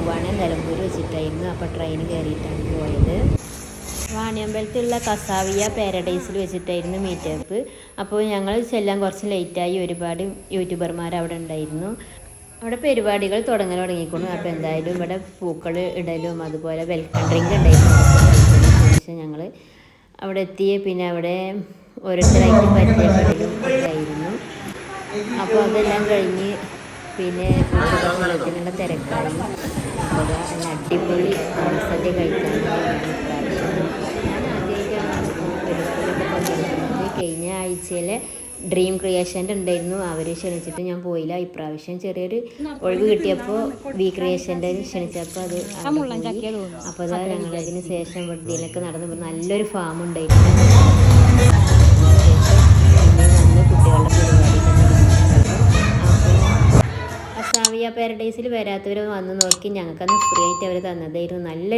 പോവാണ്. നിലമ്പൂർ വെച്ചിട്ടായിരുന്നു. അപ്പോൾ ട്രെയിൻ കയറിയിട്ടാണ് പോയത്. വാണിയമ്പലത്തുള്ള കസാവിയ പാരഡൈസിൽ വെച്ചിട്ടായിരുന്നു മീറ്റപ്പ് അപ്പോൾ ഞങ്ങൾ ചെല്ലാൻ കുറച്ച് ലേറ്റായി ഒരുപാട് യൂട്യൂബർമാർ അവിടെ ഉണ്ടായിരുന്നു. അവിടെ പരിപാടികൾ തുടങ്ങാൻ തുടങ്ങിക്കുന്നു അപ്പോൾ എന്തായാലും ഇവിടെ പൂക്കൾ ഇടലും അതുപോലെ വെൽക്കം ഡ്രിങ്ക് ഉണ്ടായിരുന്നു. ഞങ്ങൾ അവിടെ എത്തി. പിന്നെ അവിടെ ഓരോരുത്തരായിട്ട് പരിചയപ്പെടലും ഉണ്ടായിരുന്നു അപ്പോൾ അതെല്ലാം കഴിഞ്ഞ് പിന്നെ തിരക്കായി. അവിടെ നല്ല അടിപൊളി സദ്യ കഴിക്കാനാണ് ഇപ്രാവശ്യം ഞാൻ ആദ്യമായിട്ടാണ് പരിപാടിയിലൊക്കെ പങ്കെടുക്കുന്നത്. കഴിഞ്ഞ ആഴ്ചയിലെ ഡ്രീം ക്രിയേഷന്റെ ഉണ്ടായിരുന്നു. അവർ ക്ഷണിച്ചിട്ട് ഞാൻ പോയില്ല. ഇപ്രാവശ്യം ചെറിയൊരു ഒഴിവ് കിട്ടിയപ്പോൾ വി ക്രിയേഷന്റെ ക്ഷണിച്ചപ്പോൾ അത്. അപ്പോൾ അതാ ഞങ്ങളതിന് ശേഷം ഇതിലൊക്കെ നടന്നു. നല്ലൊരു ഫാം ഉണ്ടായിരുന്നു. പരിപാടി പാരഡൈസിൽ വരാത്തവർ വന്ന് നോക്കി ഞങ്ങൾക്കന്ന് ഫ്രീ ആയിട്ട് അവർ തന്നതായിരുന്നു. നല്ല